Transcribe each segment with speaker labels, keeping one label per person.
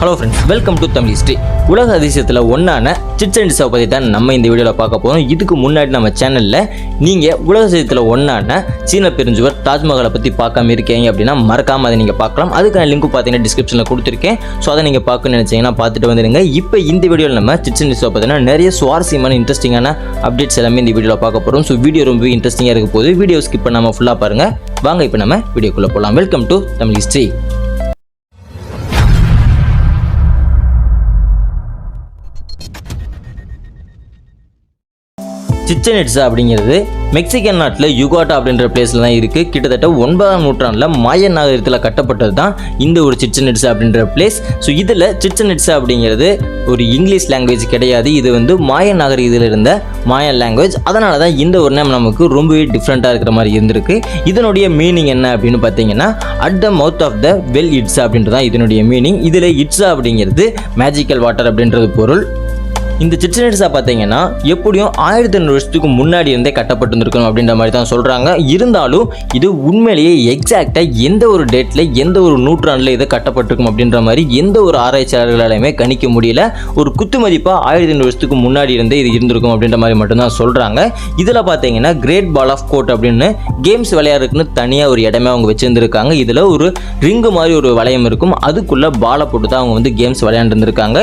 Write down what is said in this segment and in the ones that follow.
Speaker 1: Hello friends welcome to Tamil history உலக அதிசயத்தில் ஒன்றான சிட்ஸ் அண்ட் பற்றி தான் நம்ம இந்த வீடியோவில் பார்க்க போகிறோம் இதுக்கு முன்னாடி நம்ம சேனலில் நீங்கள் உலக அதிசயத்தில் ஒன்றான சீன பெருஞ்சுவர் தாஜ்மஹாலை பற்றி பார்க்காம இருக்கீங்க அப்படின்னா மறக்காமல் அதை நீங்கள் பார்க்கலாம். அதுக்கான லிங்க் பார்த்தீங்கன்னா டிஸ்கிரிப்ஷனில் கொடுத்துருக்கேன். ஸோ அதை நீங்கள் பார்க்கணும்னு நினச்சிங்கன்னா பார்த்துட்டு வந்துடுங்க இப்போ இந்த வீடியோவில் நம்ம சிட்ஸ் அண்ட் பார்த்தீங்கன்னா நிறைய சுவாரஸ்யமான இன்ட்ரெஸ்டிங்கான அப்டேட்ஸ் எல்லாமே இந்த வீடியோவில் பார்க்க போகிறோம் ஸோ வீடியோ ரொம்ப இன்ட்ரெஸ்டிங்காக இருக்க போது வீடியோ ஸ்கிப் பண்ணாமல் ஃபுல்லாக பாருங்கள் வாங்க இப்போ நம்ம வீடியோக்குள்ளே போகலாம் welcome to Tamil history Chichen Itza அப்படிங்கிறது மெக்சிகன் நாட்டில் யுகாட்டா அப்படின்ற பிளேஸில் தான் இருக்குது கிட்டத்தட்ட ஒன்பதாம் நூற்றாண்டில் மாய நாகரிகத்தில் கட்டப்பட்டது தான் இந்த ஒரு சிச்சன் இட்ஸா அப்படின்ற பிளேஸ் ஸோ இதில் சிச்சன் இட்ஸா அப்படிங்கிறது ஒரு இங்கிலீஷ் லாங்குவேஜ் கிடையாது. இது வந்து மாயன் நாகரிகத்தில் இருந்த மாயன் லாங்குவேஜ் அதனால தான் இந்த ஒரு நேம் நமக்கு ரொம்பவே டிஃப்ரெண்ட்டாக இருக்கிற மாதிரி இருந்திருக்கு. இதனுடைய மீனிங் என்ன அப்படின்னு பார்த்தீங்கன்னா at the mouth of the well Itza அப்படின்றது தான் இதனுடைய மீனிங் இதில் இட்ஸா அப்படிங்கிறது மேஜிக்கல் வாட்டர் அப்படின்றது பொருள். இந்த சிச்சனட்ஸா பார்த்தீங்கன்னா எப்படியும் ஆயிரத்தி ஐநூறு வருஷத்துக்கு முன்னாடி இருந்தே கட்டப்பட்டிருந்திருக்கணும் அப்படின்ற மாதிரி தான் சொல்கிறாங்க இருந்தாலும் இது உண்மையிலேயே எக்ஸாக்டாக எந்த ஒரு டேட்டில் எந்த ஒரு நூற்றாண்டில் இது கட்டப்பட்டிருக்கும் அப்படின்ற மாதிரி எந்த ஒரு ஆராய்ச்சியாளர்களாலையுமே கணிக்க முடியல. ஒரு குத்து மதிப்பாக ஆயிரத்தி ஐநூறு வருஷத்துக்கு முன்னாடி இருந்தே இது இருந்திருக்கும் அப்படின்ற மாதிரி மட்டும்தான் சொல்கிறாங்க இதில் பார்த்தீங்கன்னா கிரேட் பால் ஆஃப் கோட் அப்படின்னு கேம்ஸ் விளையாடுறதுக்குன்னு தனியாக ஒரு இடமே அவங்க வச்சுருந்துருக்காங்க. இதில் ஒரு ரிங்கு மாதிரி ஒரு வளையம் இருக்கும். அதுக்குள்ளே பாலை போட்டு தான் அவங்க வந்து கேம்ஸ் விளையாண்டுருந்துருக்காங்க.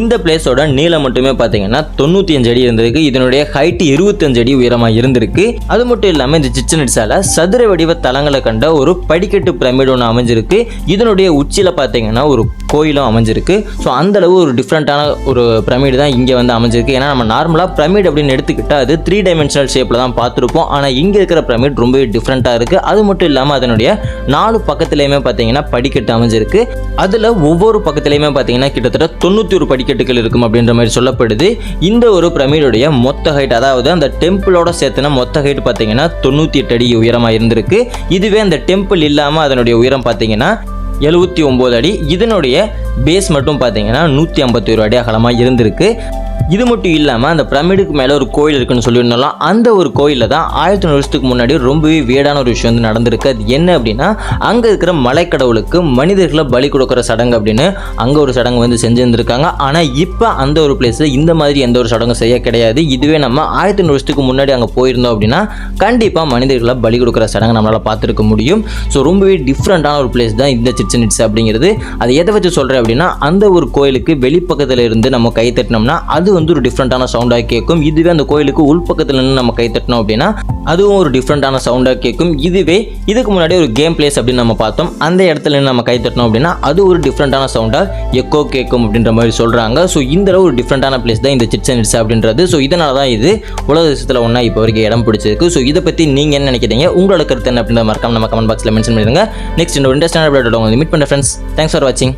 Speaker 1: இந்த பிளேஸோட நீளம் மட்டுமே பார்த்தீங்கன்னா தொண்ணூற்றி அஞ்சு அடி இருந்திருக்கு. இதனுடைய ஹைட் இருபத்தஞ்சு அடி உயரமாக இருந்திருக்கு. அது மட்டும் இல்லாமல் இந்த சிச்சனிட்ஸால சதுர வடிவ தலங்களை கண்ட ஒரு படிக்கட்டு பிரமிடு ஒன்று அமைஞ்சிருக்கு. இதனுடைய உச்சியில் பார்த்தீங்கன்னா ஒரு கோயிலும் அமைஞ்சிருக்கு. ஸோ அந்தளவு ஒரு டிஃப்ரெண்ட்டான ஒரு பிரமிடு தான் இங்கே வந்து அமைஞ்சிருக்கு. ஏன்னா நம்ம நார்மலாக பிரமிட் அப்படின்னு எடுத்துக்கிட்டால் அது த்ரீ டைமென்ஷனல் ஷேப்பில் தான் பார்த்துருப்போம். ஆனால் இங்கே இருக்கிற பிரமிட் ரொம்பவே டிஃப்ரெண்ட்டாக இருக்குது அது மட்டும் இல்லாமல் அதனுடைய நாலு பக்கத்துலேயுமே பார்த்தீங்கன்னா படிக்கட்டு அமைஞ்சிருக்கு. அதில் ஒவ்வொரு பக்கத்துலேயுமே பார்த்தீங்கன்னா கிட்டத்தட்ட தொண்ணூற்றி ஒரு படிக்கட்டுகள் இருக்கும் அப்படின்ற மாதிரி சொல்லப்படுது. இந்த ஒரு பிரமிடுடைய மொத்த ஹைட் அதாவது அந்த டெம்பிளோட சேர்த்துனா மொத்த ஹைட் பார்த்தீங்கன்னா தொண்ணூற்றி எட்டு அடி உயரமாக இருந்திருக்கு. இதுவே அந்த டெம்பிள் இல்லாமல் அதனுடைய உயரம் பார்த்தீங்கன்னா எழுபத்தி ஒம்பது அடி. இதனுடைய பேஸ் மட்டும் பார்த்தீங்கன்னா நூற்றி ஐம்பத்தி ஒரு அடி அகலமாக இருந்திருக்கு. இது மட்டும் இல்லாமல் அந்த பிரமிடுக்கு மேலே ஒரு கோயில் இருக்குன்னு சொல்லியிருந்தாலும் அந்த ஒரு கோயிலில் தான் ஆயிரத்தி நூறு வருஷத்துக்கு முன்னாடி ரொம்பவே வேடான ஒரு விஷயம் வந்து நடந்திருக்கு. அது என்ன அப்படின்னா அங்கே இருக்கிற மலைக்கடவுளுக்கு மனிதர்களை பலி கொடுக்குற சடங்கு அப்படின்னு அங்கே ஒரு சடங்கு வந்து செஞ்சுருந்துருக்காங்க. ஆனால் இப்போ அந்த ஒரு பிளேஸில் இந்த மாதிரி எந்த ஒரு சடங்கும் செய்ய கிடையாது. இதுவே நம்ம ஆயிரத்தி நூறு வருஷத்துக்கு முன்னாடி அங்கே போயிருந்தோம் அப்படின்னா கண்டிப்பாக மனிதர்களை பலி கொடுக்குற சடங்கு நம்மளால் பார்த்துருக்க முடியும். ஸோ ரொம்பவே டிஃப்ரெண்ட்டான ஒரு பிளேஸ் தான் இந்த சிச்சன் இட்ஸ் அப்படிங்கிறது. அது எதை வச்சு சொல்கிறேன் அப்படின்னா அந்த ஒரு கோயிலுக்கு வெளிப்பக்கத்தில் இருந்து நம்ம கை தட்டினோம்னா அது வந்து ஒரு டிஃப்ரெண்ட்டான சவுண்டாக கேட்கும். இதுவே அந்த கோயிலுக்கு உள்பக்கத்தில் நின்று நம்ம கை தட்டினோம் அப்படின்னா அதுவும் ஒரு டிஃப்ரெண்ட்டான சவுண்டாக கேட்கும். இதுவே இதுக்கு முன்னாடி ஒரு கேம் பிளேஸ் அப்படின்னு நம்ம பார்த்தோம். அந்த இடத்துல நின்று நம்ம கை தட்டினோம் அப்படின்னா அது ஒரு டிஃப்ரெண்ட்டான சவுண்டாக எக்கோ கேட்கும் அப்படின்ற மாதிரி சொல்கிறாங்க ஸோ இந்த அளவு ஒரு டிஃப்ரெண்ட்டான பிளேஸ் தான் இந்த சிட்சன் இட்ஸ் அப்படின்றது. ஸோ இதனால தான் இது உலக தேசத்தில் ஒன்றா இப்போ வரைக்கும் இடம் பிடிச்சிருக்கு. ஸோ இதை பற்றி நீங்கள் என்ன நினைக்கிறீங்க? உங்களோட கருத்து என்ன அப்படின்ற மறக்காம நம்ம கமெண்ட் பாக்ஸில் மென்ஷன் பண்ணிடுங்க. நெக்ஸ்ட் இந்த இன்ட்ரெஸ்டான லிமிட் மீட் பண்ணுற ஃப்ரெண்ட்ஸ் தேங்க்ஸ் ஃபார் வாட்சிங்